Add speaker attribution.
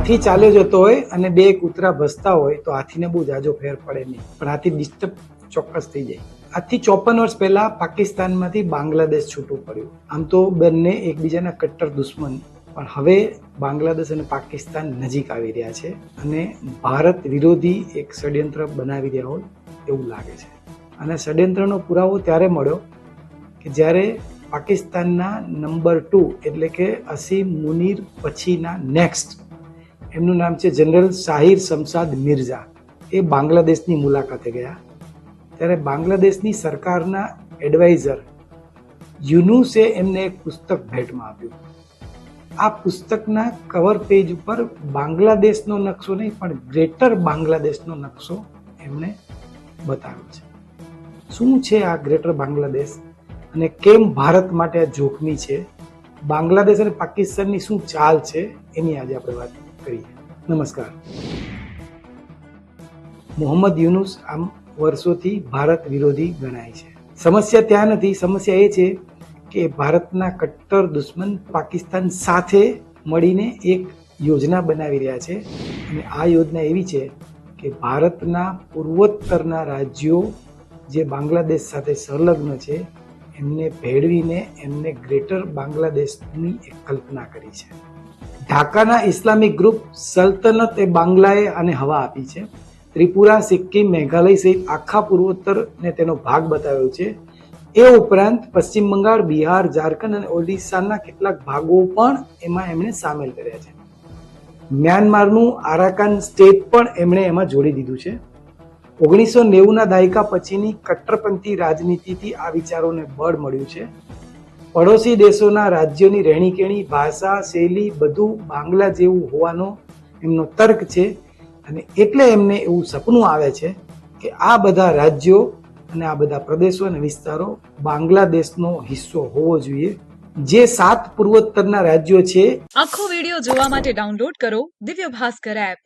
Speaker 1: હાથી ચાલ્યો જતો હોય અને બે કૂતરા ભસતા હોય તો હાથીને બહુ જાજો ફેર પડે નહીં. પણ હાથી ડિસ્ટર્બ ચોક્કસ થઈ જાય. આજથી ચોપન વર્ષ પહેલા પાકિસ્તાનમાંથી બાંગ્લાદેશ છૂટું પડ્યું. આમ તો બંને એકબીજાના કટ્ટર દુશ્મન. પણ હવે બાંગ્લાદેશ અને પાકિસ્તાન નજીક આવી રહ્યા છે અને ભારત વિરોધી એક ષડયંત્ર બનાવી રહ્યા હોય એવું લાગે છે. અને ષડયંત્રનો પુરાવો ત્યારે મળ્યો કે જ્યારે પાકિસ્તાનના નંબર ટુ એટલે કે અસીમ મુનીર પછીના નેક્સ્ટ એમનું નામ છે જનરલ શાહિર શમશાદ મિર્ઝા. એ બાંગ્લાદેશની મુલાકાતે ગયા. ત્યારે બાંગ્લાદેશની સરકારના એડવાઇઝર યુનુસે એમને એક પુસ્તક ભેટમાં આપ્યું. આ પુસ્તકના કવર પેજ ઉપર બાંગ્લાદેશનો નકશો નહીં, પણ ગ્રેટર બાંગ્લાદેશનો નકશો એમણે બતાવ્યો છે. શું છે આ ગ્રેટર બાંગ્લાદેશ? અને કેમ ભારત માટે આ જોખમી છે? બાંગ્લાદેશ અને પાકિસ્તાનની શું ચાલ છે? એની આજે આપણે વાત કરીએ નમસ્કાર. મોહમ્મદ યુનુસ આમ વર્ષોથી ભારત વિરોધી ગણાય છે. સમસ્યા ત્યાં નથી. સમસ્યા એ છે કે ભારતના કટ્ટર દુશ્મન પાકિસ્તાન સાથે મળીને એક યોજના બનાવી રહ્યા છે. અને આ યોજના એવી છે કે ભારતના પૂર્વોત્તરના રાજ્યો જે બાંગ્લાદેશ સાથે સંલગ્ન છે, એમને ભેળવીને એમને ગ્રેટર બાંગ્લાદેશની એક કલ્પના કરી છે. ઢાકાના ઇસ્લામિક ગ્રુપ સલ્તનત એ બાંગ્લાએ આને હવા આપી છે. ત્રિપુરા, સિક્કિમ, મેઘાલય સહિત આખા પૂર્વોત્તરને તેનો ભાગ બતાવ્યો છે. એ ઉપરાંત પશ્ચિમ બંગાળ, બિહાર, ઝારખંડ અને ઓડિશાના કેટલાક ભાગો પણ એમાં એમણે સામેલ કર્યા છે. મ્યાનમારનું આરાકાન સ્ટેટ પણ એમણે એમાં જોડી દીધું છે. ઓગણીસો નેવુંના દાયકા પછીની કટ્ટરપંથી રાજનીતિથી આ વિચારોને બળ મળ્યું છે. પડોશી દેશોના રાજ્યોની રહેણીકેણી, ભાષા, શૈલી બધું બાંગ્લા જેવું હોવાનો એમનો તર્ક છે અને એટલે એમને એવું સપનું આવે છે કે આ બધા રાજ્યો અને આ બધા પ્રદેશો અને વિસ્તારો બાંગ્લાદેશનો હિસ્સો હોવો જોઈએ. જે સાત પૂર્વોત્તરના રાજ્યો છે
Speaker 2: આખો વિડિયો જોવા માટે ડાઉનલોડ કરો દિવ્ય ભાસ્કર એપ